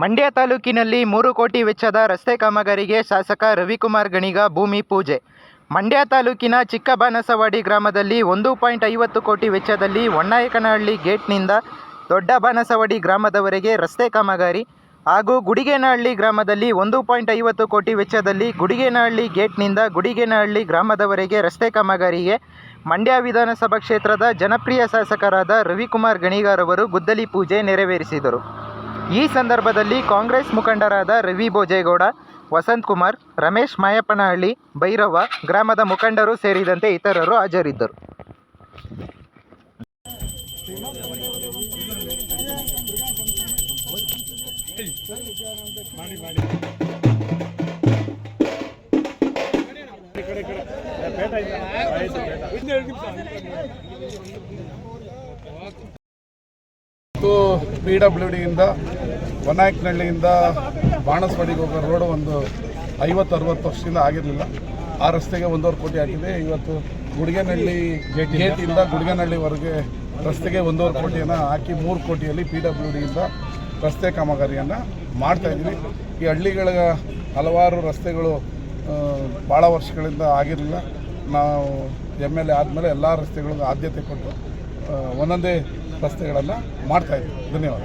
ಮಂಡ್ಯ ತಾಲೂಕಿನಲ್ಲಿ ಮೂರು ಕೋಟಿ ವೆಚ್ಚದ ರಸ್ತೆ ಕಾಮಗಾರಿಗೆ ಶಾಸಕ ರವಿಕುಮಾರ್ ಗಣಿಗ ಭೂಮಿ ಪೂಜೆ. ಮಂಡ್ಯ ತಾಲೂಕಿನ ಚಿಕ್ಕಬಾನಸವಾಡಿ ಗ್ರಾಮದಲ್ಲಿ ಒಂದು ಪಾಯಿಂಟ್ ಐವತ್ತು ಕೋಟಿ ವೆಚ್ಚದಲ್ಲಿ ಹೊನ್ನಾಯಕನಹಳ್ಳಿ ಗೇಟ್ನಿಂದ ದೊಡ್ಡ ಬಾನಸವಾಡಿ ಗ್ರಾಮದವರೆಗೆ ರಸ್ತೆ ಕಾಮಗಾರಿ ಹಾಗೂ ಗುಡಿಗೇನಹಳ್ಳಿ ಗ್ರಾಮದಲ್ಲಿ ಒಂದು ಪಾಯಿಂಟ್ ಐವತ್ತು ಕೋಟಿ ವೆಚ್ಚದಲ್ಲಿ ಗುಡಿಗೇನಹಳ್ಳಿ ಗೇಟ್ನಿಂದ ಗುಡಿಗೇನಹಳ್ಳಿ ಗ್ರಾಮದವರೆಗೆ ರಸ್ತೆ ಕಾಮಗಾರಿಗೆ ಮಂಡ್ಯ ವಿಧಾನಸಭಾ ಕ್ಷೇತ್ರದ ಜನಪ್ರಿಯ ಶಾಸಕರಾದ ರವಿಕುಮಾರ್ ಗಣಿಗಾರವರು ಗುದ್ದಲಿ ಪೂಜೆ ನೆರವೇರಿಸಿದರು. ಈ ಸಂದರ್ಭದಲ್ಲಿ ಕಾಂಗ್ರೆಸ್ ಮುಖಂಡರಾದ ರವಿ ಭೋಜೇಗೌಡ, ವಸಂತ್ ಕುಮಾರ್, ರಮೇಶ್ ಮಾಯಪ್ಪನಹಳ್ಳಿ, ಭೈರವ ಗ್ರಾಮದ ಮುಖಂಡರು ಸೇರಿದಂತೆ ಇತರರು ಹಾಜರಿದ್ದರು. ಪಿ ಡಬ್ಲ್ಯೂ ಡಿಯಿಂದ ಹೊನ್ನಾಯಕನಹಳ್ಳಿಯಿಂದ ಬಾಣಸ್ವಾಡಿಗೆ ಹೋಗೋ ರೋಡ್ ಒಂದು ಐವತ್ತು ಅರವತ್ತು ವರ್ಷದಿಂದ ಆಗಿರಲಿಲ್ಲ. ಆ ರಸ್ತೆಗೆ ಒಂದೂವರೆ ಕೋಟಿ ಆಗಿದೆ ಇವತ್ತು ಗುಡಿಗೆನಹಳ್ಳಿ ಗೇಟಿಂದ ಗುಡಿಗೆನಹಳ್ಳಿವರೆಗೆ ರಸ್ತೆಗೆ ಒಂದೂವರೆ ಕೋಟಿಯನ್ನು ಹಾಕಿ ಮೂರು ಕೋಟಿಯಲ್ಲಿ ಪಿ ಡಬ್ಲ್ಯೂ ಡಿಯಿಂದ ರಸ್ತೆ ಕಾಮಗಾರಿಯನ್ನು ಮಾಡ್ತಾಯಿದ್ದೀವಿ ಈ ಹಳ್ಳಿಗಳ ಹಲವಾರು ರಸ್ತೆಗಳು ಭಾಳ ವರ್ಷಗಳಿಂದ ಆಗಿರಲಿಲ್ಲ. ನಾವು ಎಂ ಎಲ್ ಎ ಆದಮೇಲೆ ಎಲ್ಲ ರಸ್ತೆಗಳಿಗೂ ಆದ್ಯತೆ ಕೊಟ್ಟು ಒಂದೊಂದೇ ರಸ್ತೆಗಳನ್ನು ಮಾಡ್ತಾಯಿದ್ದೀವಿ ಧನ್ಯವಾದ.